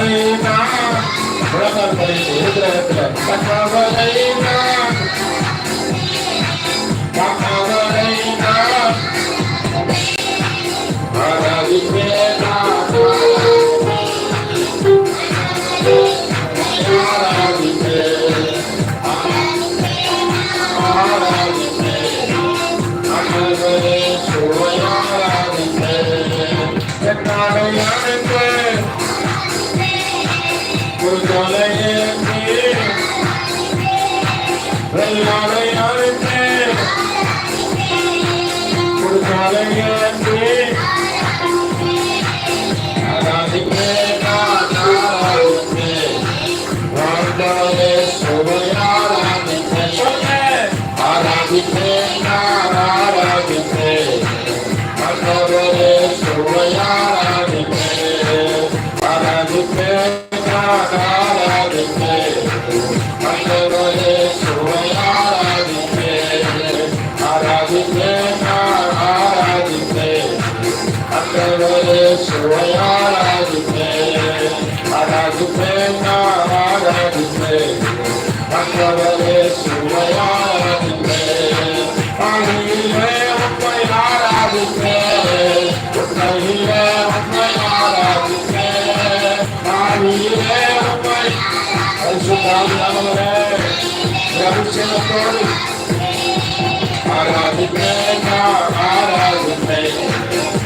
காண்பவரை நான் உலகத்தை இருக்கிற காண்பவரை நான் காண்பவரை Para de pena, para de pena.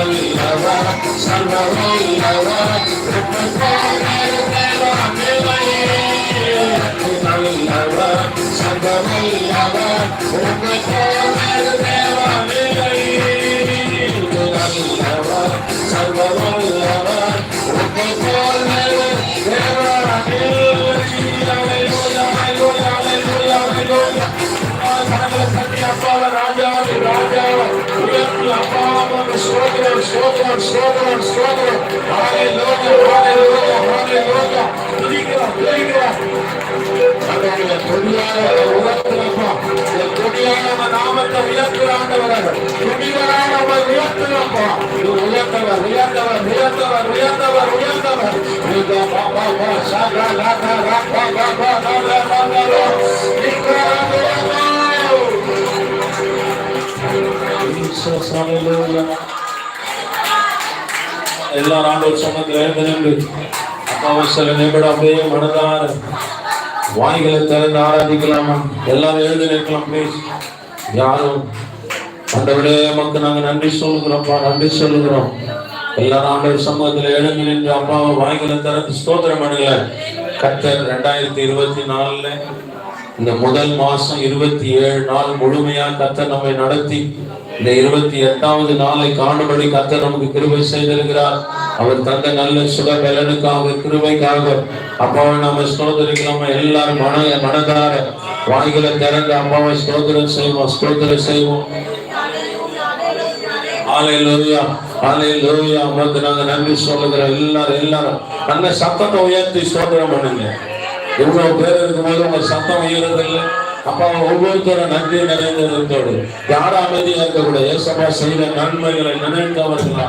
தம்பி தம்பி ஆரம்பிக்கிறோம் இயேசுவே உண்மை ஆரம்பிக்கிறோம் நிலையவர் சர்வவல்லவர் உண்மை போகிறவர் நிலையவர் சர்வவல்லவர் உண்மை போகிறவர் நிலையவர் சர்வவல்லவர் உண்மை போகிறவர் ராஜாவி ராஜா உயர்த்தி அப்பாவுக்கு சோதரம் சோதரம் சோதரம் சோதரம் ஹalleluya ஹalleluya ஹalleluya துதிக்கிறோம் துதிக்கிறோம் தன்னுடைய கொடியான உயர்த்துறப்பா என் கொடியான நாமத்தை உயர்த்துறாண்டவர் கொடியான உயர்த்துறப்பா இது உயர்த்தவர் உயர்த்தவர் உயர்த்தவர் உயர்த்தவர் உயர்த்தவர் இந்த பாபா பா சாகா லாகா ராப்பா பாபா நாகா நாகா நிக்கராகா எல்லா ஆண்டவர் சொன்னதுல எழுந்து நின்று அப்பாவை சில நிமிடம் அப்படியே மனதார வாய்களை திறந்து ஆராதிக்கலாமா எல்லாரும் எழுதி நிற்கலாம் ப்ளீஸ் யாரும் அந்த விட மக்கள் நாங்கள் நன்றி சொல்லுகிறோம்ப்பா நன்றி சொல்லுகிறோம். எல்லாரும் ஆண்டவர் சமூகத்தில் எழுந்து நின்று அப்பாவை வாய்களை திறந்து ஸ்தோத்திரம் பண்ணுங்க கத்தர் ரெண்டாயிரத்தி இருபத்தி நாலுல இந்த முதல் மாசம் இருபத்தி ஏழு நாள் முழுமையா கத்தர் நம்மை நடத்தி இந்த இருபத்தி எட்டாவது நாளை காணும்படி கத்த நமக்கு கிருபை செய்திருக்கிறார். அவர் தந்த நல்ல சுக பலனுக்காக கிருபைக்காக. அப்பாவை நம்ம ஸ்தோதரிக்கிறோம் எல்லாரும் மன மனதார வாய்களை திறந்து அப்பாவை ஸ்தோதரம் செய்வோம் ஸ்தோதரம் செய்வோம். ஆலையிலோயா ஆலையிலோயா உங்களுக்கு நாங்க நன்றி சொல்லுகிறோம் எல்லாரும் எல்லாரும். நல்ல சத்தத்தை உயர்த்தி சோதனை பண்ணுங்க. இவ்வளவு பேர் இருக்கும்போது உங்க சத்தம் உயர்றதில்லை அப்பா ஒவ்வொருத்தரும் நன்றி நிறைந்ததோடு யாரும் அமைதியா இருக்கக்கூடாது ஏசப்பா செய்த நன்மைகளை நினைத்தவர்களா?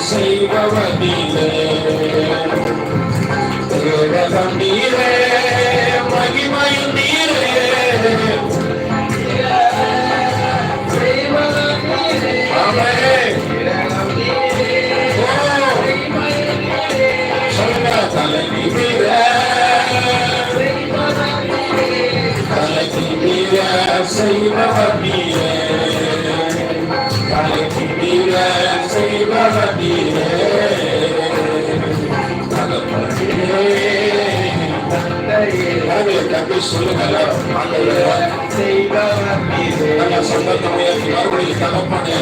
மீற செய்பவர் நீரே. தேவகம் நீரே, மகிமையும் நீரே. ஆமென். சொல்லுங்க, தலை நிமிர, தலை நிமிர செய்பவர் ஆமென். தம்பி சொல்லுங்க ஆண்டவரே, நல்ல சந்தர்ப்பம் உயர்த்தி மறுபடியும் தகப்பனே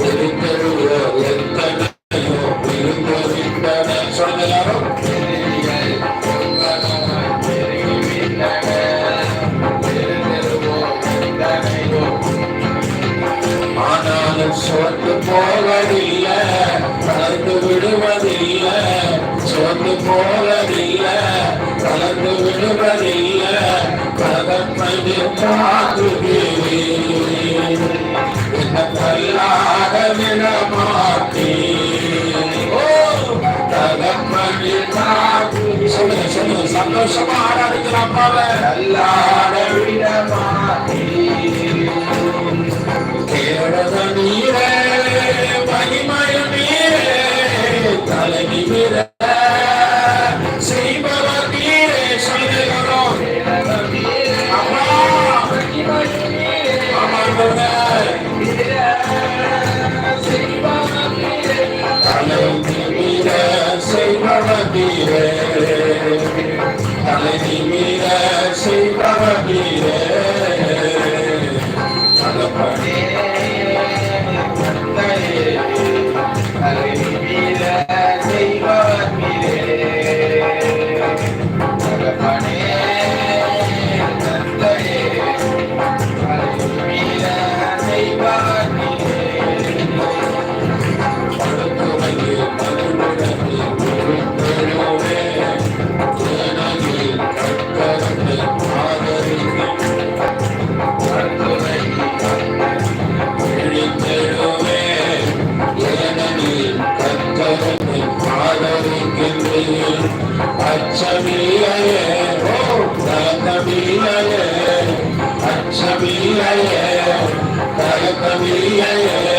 எதிரிகள் எவ்வளவாய் சோர்ந்து போவதில்லை கலந்து விடுவதில்லை சோர்ந்து போவதில்லை கலந்து விடுவதில்லை கலப்பது காக்குகிறேன் கல்லாக விட மாட்டேன் சொல்லுங்க சொல்லுங்க சந்தோஷமா ஆராதிக்கலாம் அப்பாவை கல்லாட தலை அச்சமில்லையே கலக்கமில்லையே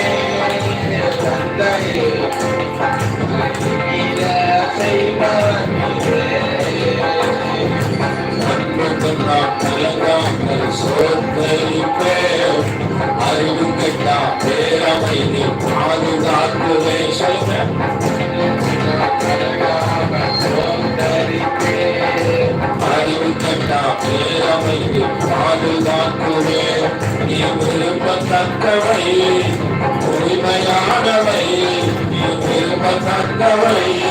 தலை நிமிர தக்கவை உரிமையானவை திரும்ப தக்கவை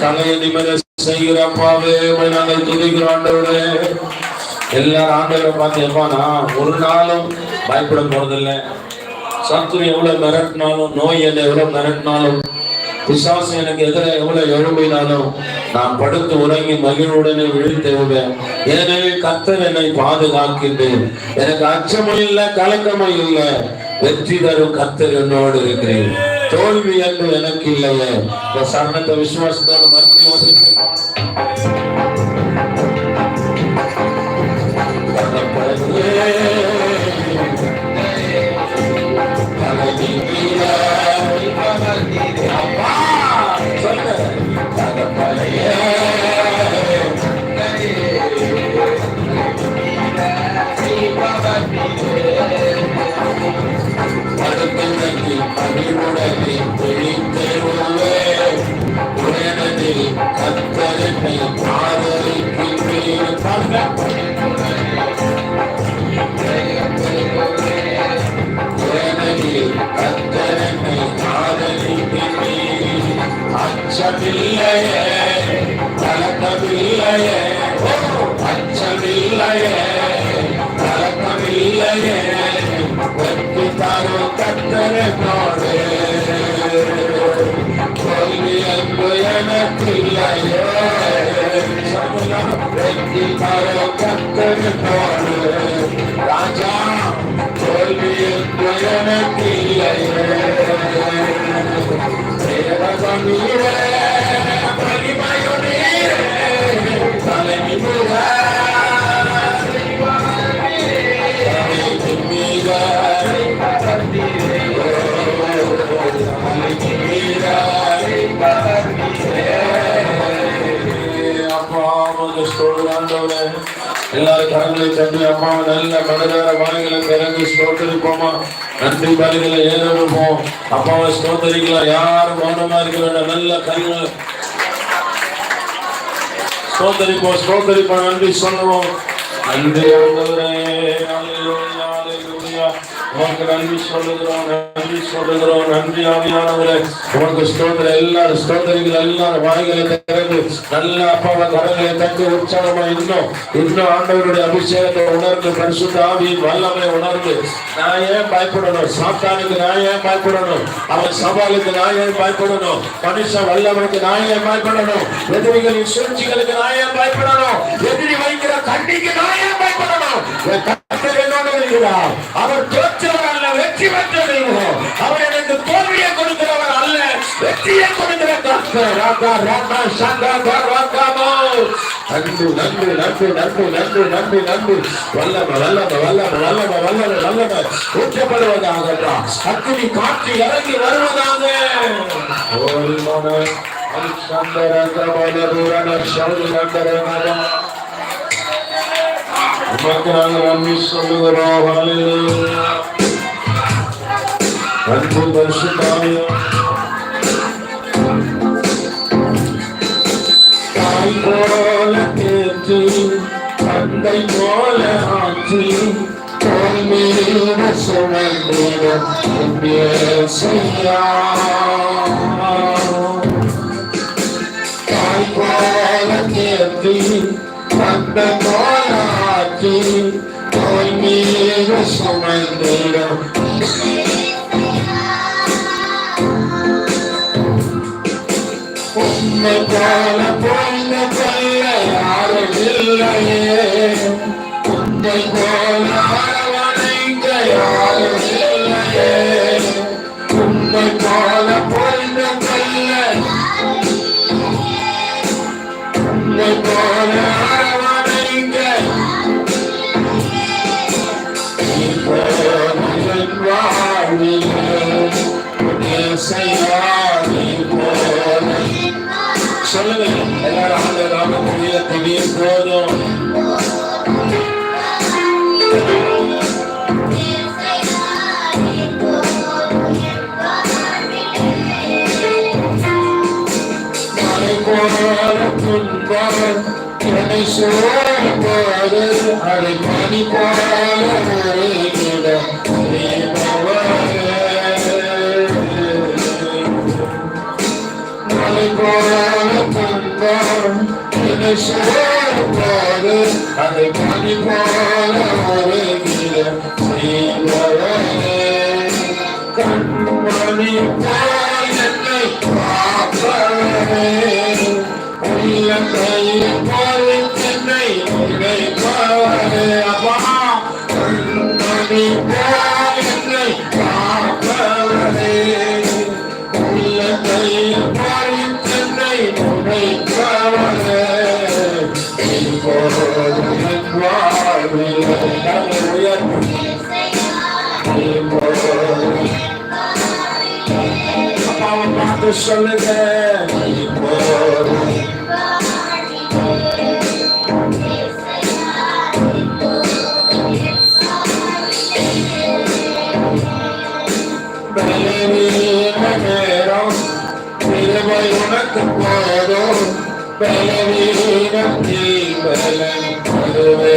இந்த தலையை நிமிர செய்கிற அப்பாவே நாங்கள் துதிக்கிறோம் ஆண்டவரே. எல்லாரும் ஆண்டவரை பார்த்து எப்பா நான் ஒரு நாளும் பயப்பட போறதில்லை. சத்துரு எவ்வளவு மிரட்டினாலும் நோய் என்னை எவ்வளவு மிரட்டினாலும் விசாசம் எனக்கு எதிராக எவ்வளவு எழும்பினாலும் நான் படுத்து உறங்கி மகிழ்வுடனே விழித்தெழுவேன் ஏனெனில் கத்தர் என்னை பாதுகாக்கின்றேன் எனக்கு அச்சமும் இல்லை கலக்கமும் இல்லை. வெற்றி தரும் கத்தர் என்னோடு இருக்கிறேன் தோல்வி என்று எனக்கு இல்லையே இந்த சரணத்தை விசுவாசத்தோடு மறுபடியும் தரும் கத்தரனோடு தோல்வி என்று எனக்கில்லையே வெற்றி தரும் கத்தரனோடு ராஜா தோல்வி என்று எனக்கில்லையே தேவகம் நீரே மகிமையு நீரே தலை நிமிர எல்லாரும் கரங்களை தட்டி அம்மா நல்ல மனதார வாய்களை திறந்து ஸ்தோத்தரிப்போமா? நன்றி பலிகளை ஏறெடுப்போம். அப்பாவை ஸ்தோத்தரிக்கலாம். யாரும் மௌனமா இருக்க வேண்டாம். நல்ல கைகள் ஸ்தோத்தரிப்போம் ஸ்தோத்தரிப்போம். நன்றி சொல்லுவோம். நன்றி ஆண்டவரே உனக்கு நன்றி சொல்லுகிறோம் நன்றி சொல்லுகிறோம் நன்றி ஆவியானவரே. எல்லாரும் ஸ்தோத்திரிகள் எல்லாரும் வாய்களை திறந்து நல்ல அப்பாவை கரங்களை தட்டு உற்சாகமா இன்னும் இன்னும் ஆண்டவருடைய அபிஷேகத்தை உணர்ந்து பரிசுத்த ஆவியின் வல்லமை உணர்ந்து நான் ஏன் பயப்படணும்? சாத்தானுக்கு நான் ஏன் பயப்படணும்? அவன் சவாலுக்கு நான் ஏன் பயப்படணும்? மனுஷ வல்லவனுக்கு நான் ஏன் பயப்படணும்? எதிரிகளின் சூழ்ச்சிகளுக்கு நான் ஏன் பயப்படணும்? எதிரி வைக்கிற நான் ஏன் பயப்படணும்? அவர் ராகா ராகா சங்கா ராகாமோ நன்றி நன்றி நன்றி நன்றி நன்றி நன்றி நன்றி வல்லம வல்லம வல்லம வல்லம வல்லம வல்லம ஊற்றப்படுவதாக அக்கினி காட்சி இறங்கி வருவதாக ஓரி உமக்கு நாங்கள் நன்றி சொல்லுகிறோம் அன்பு போல தேற்றி தந்தை போல ஆற்றி தாய் போல தேற்றி தந்தை போல ஆற்றி தோல் மீது உன்னை போல கொல்ல யாரும் இல்லையே உன்னை போல யாரும் இல்லையே உன்னை போல உன்னை போல வாழ்விலே சொல்லுங்க நாமக்குரிய போதும் அதை மணி போல and the candy part I am. Company party, and the proper சொல்லுங்க இப்போது பலவீன நேரம் கிருபை உனக்கு போதும் பலவீனம் நீ பலன் அதுவே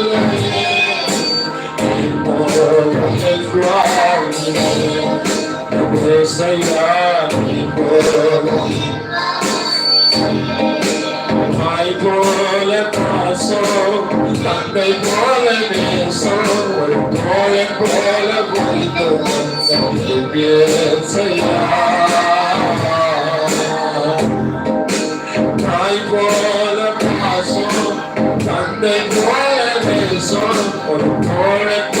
தாய் போல பாசம் தந்தை போல நேசம் ஒரு தோழன் போல புரிந்து தாய் போல பாசம் தந்தை போல நேசம் ஒரு தோழன்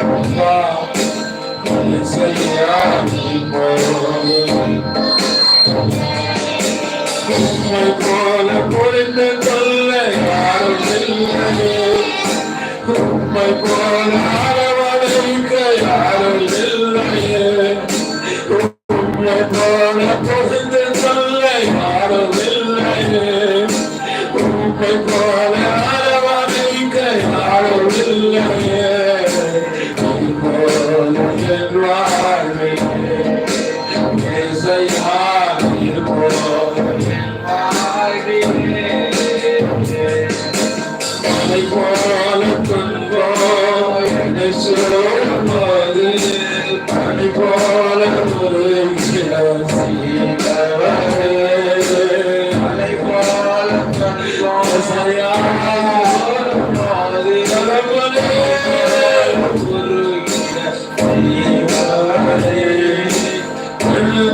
அப்பா, இசையா நீ போதும். உம்மை போல புரிந்து கொள்ள யாரும் இல்லையே உம்மை போல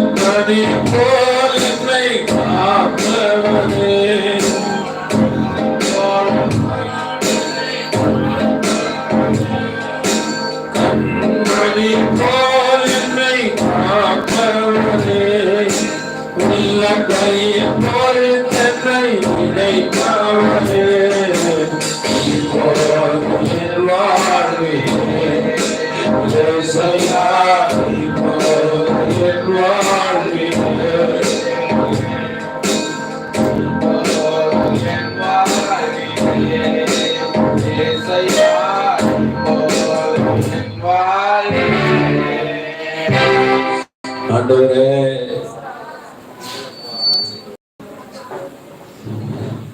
எழுந்தடி போல் என்னை காப்பவரே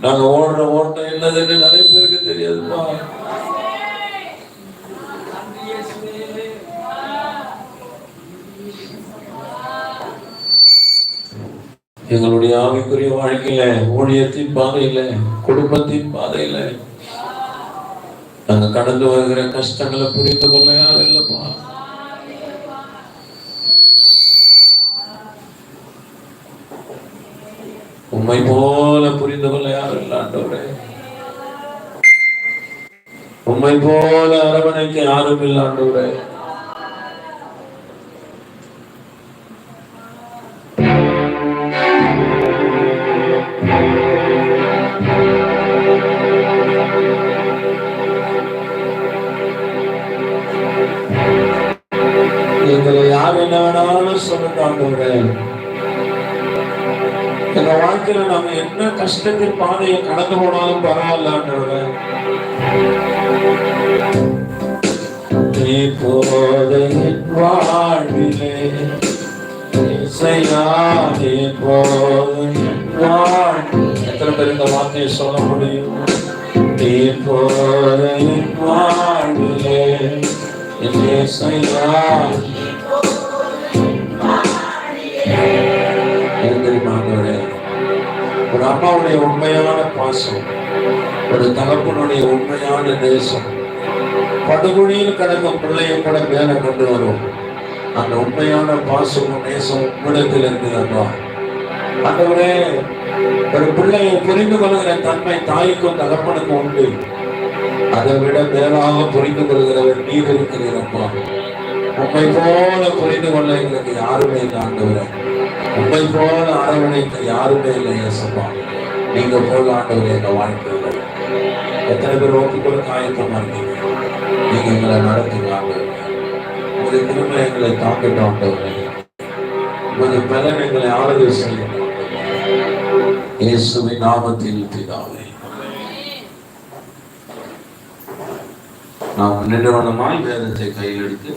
நாங்க ஓடுற ஓட்டம் என்னதுன்னு நிறைய பேருக்கு தெரியாதுப்பா எங்களுடைய ஆவிக்குரிய வாழ்க்கையில ஊழியத்தின் பாதையில குடும்பத்தின் பாதையில நாங்க கடந்து வருகிற கஷ்டங்களை புரிந்து கொள்ள யாரும் இல்லப்பா. உண்மை போல புரிந்து கொள்ள யாரும் இல்ல ஆண்டவரே போல அரவணைக்க யாரும் இல்லாண்டவரே எங்களை யார் என்ன வேணாலும் சொல்லுங்க ஆண்டவரே. எங்க வாழ்க்கையில என்ன கஷ்டத்தின் பாதையை கடந்து போனாலும் பரவாயில்ல ஆண்டவரே இப்போது என் வாழ்விலே இசையா இப்போது என் வாழ்வில். எத்தனை பேர் இந்த வார்த்தையை சொல்ல முடியும்? இப்போது என் வாழ்விலே என் இசையா அம்மாவுடைய உண்மையான பாசம் ஒரு தகப்பனுடைய உண்மையான நேசம். படுகொடியில் கிடக்கும் பிள்ளையை கூட மேலே கொண்டு வரும். அந்த உண்மையான பாசமும் நேசம் உம்மிடத்தில் இருக்குதப்பா ஆண்டவரே ஒரு பிள்ளையை புரிந்து கொள்கிற தன்மை தாய்க்கும் தகப்பனுக்கும் உண்டு. அதை விட மேலாக புரிந்து கொள்கிறவர் நீர் இருக்கிறீரப்பா உண்மை போல புரிந்து கொள்ள எங்களுக்கு யாருமே இல்லை ஆண்டவரை. உண்மை போல அரவணைக்க யாருமே இல்லை ஏசப்பா நீங்க போல ஆண்டவர்கள் எங்க வாழ்க்கையில். எத்தனை பேர் ஒப்புக்கொள்ள காயத்தமா இருக்கீங்க நீங்க எங்களை நடத்துங்க ஆண்டவரே உங்களுடைய திரும்ப எங்களை தாக்கட்டும் ஆண்டவரே உங்களுடைய பலன் எங்களை ஆறுதல் செய்யும் இயேசுவின் நாமத்தில் பிதாவே. நாம் நிறுவனமாய் வேதத்தை கையில் எடுத்து